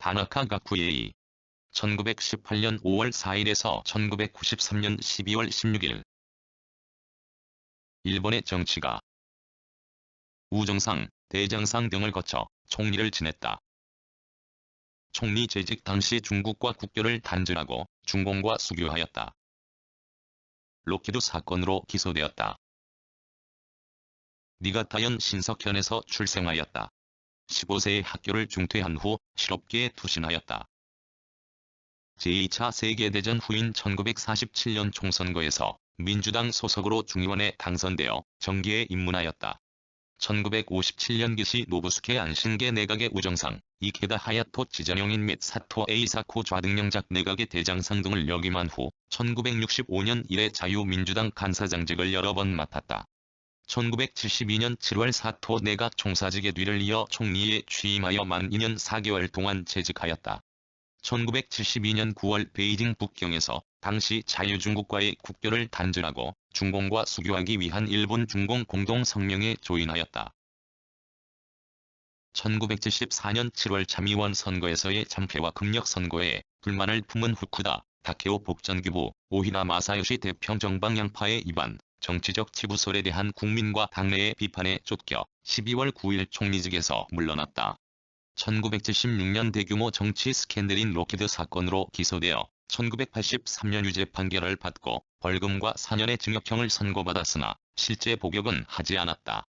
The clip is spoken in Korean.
다나카 가쿠예이 1918년 5월 4일에서 1993년 12월 16일 일본의 정치가 우정상, 대장상 등을 거쳐 총리를 지냈다. 총리 재직 당시 중국과 국교를 단절하고 중공과 수교하였다. 로키드 사건으로 기소되었다. 니가타현 신석현에서 출생하였다. 15세에 학교를 중퇴한 후 실업계에 투신하였다. 제2차 세계대전 후인 1947년 총선거에서 민주당 소속으로 중의원에 당선되어 정계에 입문하였다. 1957년 기시 노부스케 안신계 내각의 우정상, 이케다 하야토 지자용인 및 사토 에이사코 좌등령작 내각의 대장상 등을 역임한 후 1965년 이래 자유민주당 간사장직을 여러 번 맡았다. 1972년 7월 사토 내각 총사직의 뒤를 이어 총리에 취임하여 만 2년 4개월 동안 재직하였다. 1972년 9월 베이징 북경에서 당시 자유중국과의 국교를 단절하고 중공과 수교하기 위한 일본-중공 공동성명에 조인하였다. 1974년 7월 참의원 선거에서의 참패와 금력 선거에 불만을 품은 후쿠다, 다케오 복전규부, 오히나 마사요시 대평 정방향파의 입안, 정치적 치부설에 대한 국민과 당내의 비판에 쫓겨 12월 9일 총리직에서 물러났다. 1976년 대규모 정치 스캔들인 로키드 사건으로 기소되어 1983년 유죄 판결을 받고 벌금과 4년의 징역형을 선고받았으나 실제 복역은 하지 않았다.